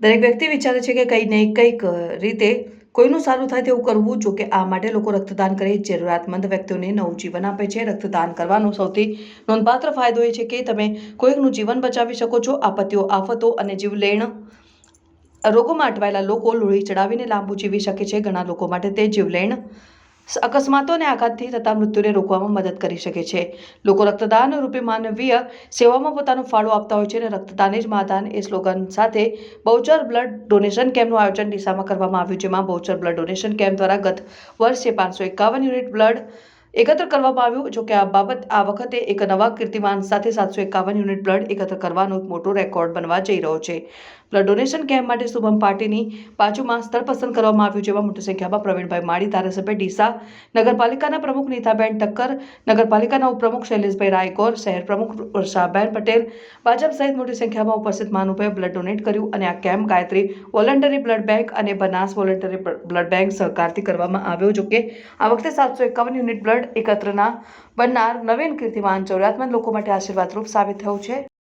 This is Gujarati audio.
દરેક વ્યક્તિ વિચારે છે કે કંઈ નહીં કંઈક રીતે કોઈનું સારું થાય તેવું કરવું જો કે આ માટે લોકો રક્તદાન કરે, જરૂરિયાતમંદ વ્યક્તિઓને નવું જીવન આપે છે. રક્તદાન કરવાનો સૌથી નોંધપાત્ર ફાયદો એ છે કે તમે કોઈકનું જીવન બચાવી શકો છો. આપત્તિઓ, આફતો અને જીવલેણ રોગોમાં અટવાયેલા લોકો લોહી ચડાવીને લાંબુ જીવી શકે છે. ઘણા લોકો માટે તે જીવલેણ અકસ્માતો અને આઘાતથી થતા મૃત્યુને રોકવામાં મદદ કરી શકે છે. લોકો રક્તદાન રૂપે માનવીય સેવામાં પોતાનો ફાળો આપતા હોય છે અને રક્તદાન જ માદાન એ સ્લોગન સાથે બહુચર બ્લડ ડોનેશન કેમ્પનું આયોજન ડીસામાં કરવામાં આવ્યું, જેમાં બહુચર બ્લડ ડોનેશન કેમ્પ દ્વારા ગત વર્ષે પાંચસો એકાવન યુનિટ બ્લડ એકત્ર કરવામાં આવ્યું જો કે આ બાબત આ વખતે એક નવા કીર્તિમાન સાથે સાતસો એકાવન યુનિટ બ્લડ એકત્ર કરવાનો મોટો રેકોર્ડ બનવા જઈ રહ્યો છે. બ્લડ ડોનેશન કેમ્પ માટે શુભમ પાર્ટીની બાજુમાં સ્થળ પસંદ કરવામાં આવ્યું, જેમાં મોટી સંખ્યામાં પ્રવીણભાઈ માળી, ધારાસભ્ય ડીસા, નગરપાલિકાના પ્રમુખ નીતાબેન ઠક્કર નગરપાલિકાના ઉપપ્રમુખ શૈલેષભાઈ રાયકોર, શહેર પ્રમુખ વર્ષાબેન પટેલ, ભાજપ સહિત મોટી સંખ્યામાં ઉપસ્થિત મહાનુભાવે બ્લડ ડોનેટ કર્યું અને આ camp Gayatri voluntary blood bank અને બનાસ વોલન્ટરી બ્લડ બેંક સહકારથી કરવામાં આવ્યો જો કે આ વખતે સાતસો એકાવન યુનિટ બ્લડ એકત્રના બનનાર નવીન કીર્તિમાન ચોર્યાત્મક લોકો માટે આશીર્વાદરૂપ સાબિત થયું છે.